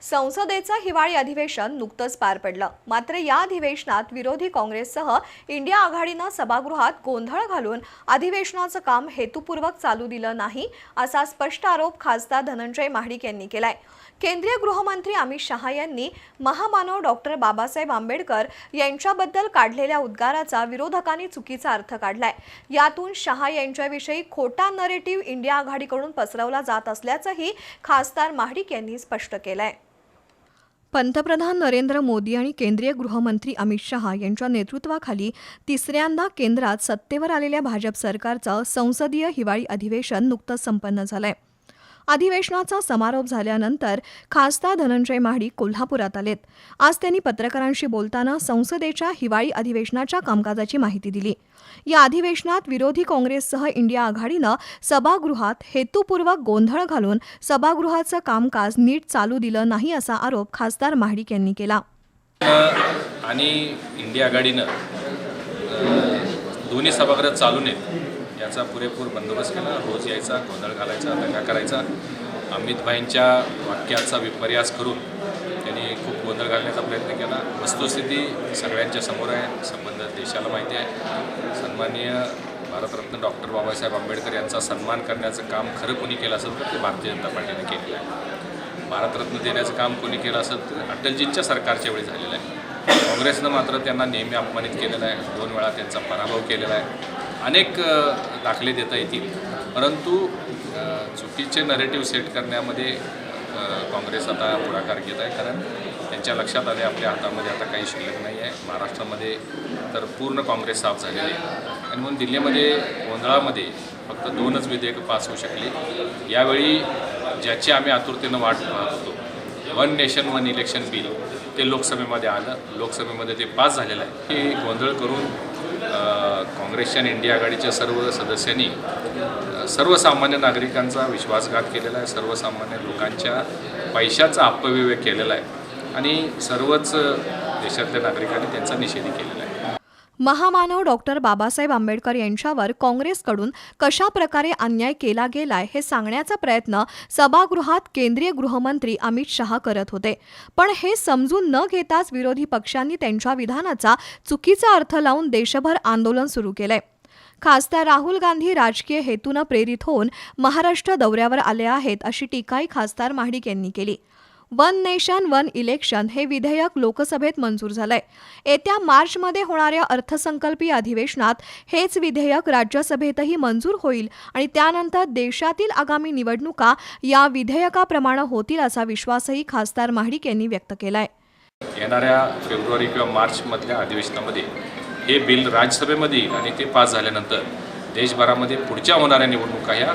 संसदेचं हिवाळी अधिवेशन नुकतंच पार पडलं. मात्र या अधिवेशनात विरोधी काँग्रेससह इंडिया आघाडीनं सभागृहात गोंधळ घालून अधिवेशनाचं काम हेतुपूर्वक चालू दिलं नाही असा स्पष्ट आरोप खासदार धनंजय महाडिक यांनी केलाय. केंद्रीय गृहमंत्री अमित शहा यांनी महामानव डॉक्टर बाबासाहेब आंबेडकर यांच्याबद्दल काढलेल्या उद्गाराचा विरोधकांनी चुकीचा अर्थ काढलाय. यातून शहा यांच्याविषयी खोटा नरेटिव्ह इंडिया आघाडीकडून पसरवला जात असल्याचंही खासदार महाडिक यांनी स्पष्ट केलंय. पंतप्रधान नरेंद्र मोदी आणि केंद्रीय गृहमंत्री अमित शहा यांच्या नेतृत्वाखाली तिसऱ्यांदा केंद्रात सत्तेवर आलेल्या भाजप सरकारचं संसदीय हिवाळी अधिवेशन नुकतंच संपन्न झालं आहे अधिवेशनाचा समारोप झाल्यानंतर खासदार धनंजय महाडिक कोल्हापुरात आलेत. आज त्यांनी पत्रकारांशी बोलताना संसदेच्या हिवाळी अधिवेशनाच्या कामकाजाची माहिती दिली. या अधिवेशनात विरोधी काँग्रेससह इंडिया आघाडीनं सभागृहात हेतुपूर्वक गोंधळ घालून सभागृहाचं कामकाज नीट चालू दिलं नाही असा आरोप खासदार महाडिक यांनी केला. आणि इंडिया आघाडीनं दोन्ही सभागृह चालू नये याचा पुरेपूर बंदोबस्त केला. रोज यायचा गोंधळ घालायचा दंगा करायचा. अमितभाईंच्या वाक्याचा विपर्यास करून त्यांनी खूप गोंधळ घालण्याचा प्रयत्न केला. वस्तुस्थिती सगळ्यांच्या समोर आहे. संबंध देशाला माहिती आहे. सन्माननीय भारतरत्न डॉक्टर बाबासाहेब आंबेडकर यांचा सन्मान करण्याचं काम खरं कोणी केलं असेल तर ते भारतीय जनता पार्टीने केलेलं आहे. भारतरत्न देण्याचं काम कोणी केलं असेल तर अटलजींच्या सरकारच्या वेळी झालेलं आहे. काँग्रेसनं मात्र त्यांना नेहमी अपमानित केलेलं आहे. दोन वेळा त्यांचा पराभव केलेला आहे. अनेक दाखले देता येतील. परंतु चुकीचे नरेटिव्ह सेट करण्यामध्ये काँग्रेस आता पुढाकार घेत आहे. कारण त्यांच्या लक्षात आले आपल्या हातामध्ये आता काही शिल्लक नाही आहे. महाराष्ट्रामध्ये तर पूर्ण काँग्रेस साफ झालेली आहे. आणि म्हणून दिल्लीमध्ये गोंधळामध्ये फक्त दोनच विधेयकं पास होऊ शकली. यावेळी ज्याची आम्ही आतुरतेनं वाट पाहत होतो one nation one election bill ते लोकसभेमध्ये आलं. लोकसभेमध्ये ते पास झालेलं आहे. हे गोंधळ करून काँग्रेसच्या आणि इंडिया आघाडीच्या सर्व सदस्यांनी सर्वसामान्य नागरिकांचा विश्वासघात केलेला आहे सर्वसामान्य लोकांच्या पैशाचा अपव्यय केलेला आहे आणि सर्वच देशातल्या नागरिकांनी त्यांचा निषेध केलेला आहे. महामानव डॉक्टर बाबासाहेब आंबेडकर यांच्यावर काँग्रेसकडून कशा प्रकारे अन्याय केला गेलाय हे सांगण्याचा प्रयत्न सभागृहात केंद्रीय गृहमंत्री अमित शहा करत होते. पण हे समजून न घेताच विरोधी पक्षांनी त्यांच्या विधानाचा चुकीचा अर्थ लावून देशभर आंदोलन सुरू केलंय खासदार राहुल गांधी राजकीय हेतूनं प्रेरित होऊन महाराष्ट्र दौऱ्यावर आले आहेत अशी टीकाही खासदार महाडिक यांनी केली. वन नेशन वन इलेक्शन हे विधेयक लोकसभेत मंजूर झालंय. येत्या मार्चमध्ये होणाऱ्या अर्थसंकल्पीय अधिवेशनात हेच विधेयक राज्यसभेतही मंजूर होईल आणि त्यानंतर देशातील आगामी निवडणुका या विधेयकाप्रमाणे होतील असा विश्वासही खासदार महाडिक यांनी व्यक्त केलाय. येणाऱ्या फेब्रुवारी किंवा मार्चमधल्या अधिवेशनामध्ये हे बिल राज्यसभेमध्ये येईल आणि ते पास झाल्यानंतर देशभरामध्ये पुढच्या होणाऱ्या निवडणुका ह्या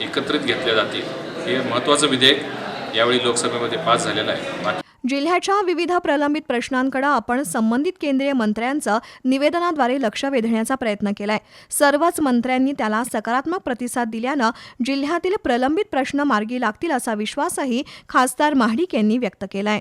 एकत्रित घेतल्या जातील. हे महत्त्वाचं विधेयक यावेळी लोकसभेमध्ये पास झालेला आहे. जिल्ह्याच्या विविध प्रलंबित प्रश्नांकडे आपण संबंधित केंद्रीय मंत्र्यांचं निवेदनाद्वारे लक्ष वेधण्याचा प्रयत्न केलाय. सर्वच मंत्र्यांनी त्याला सकारात्मक प्रतिसाद दिल्यानं जिल्ह्यातील प्रलंबित प्रश्न मार्गी लागतील असा विश्वासही खासदार महाडिक यांनी व्यक्त केलाय.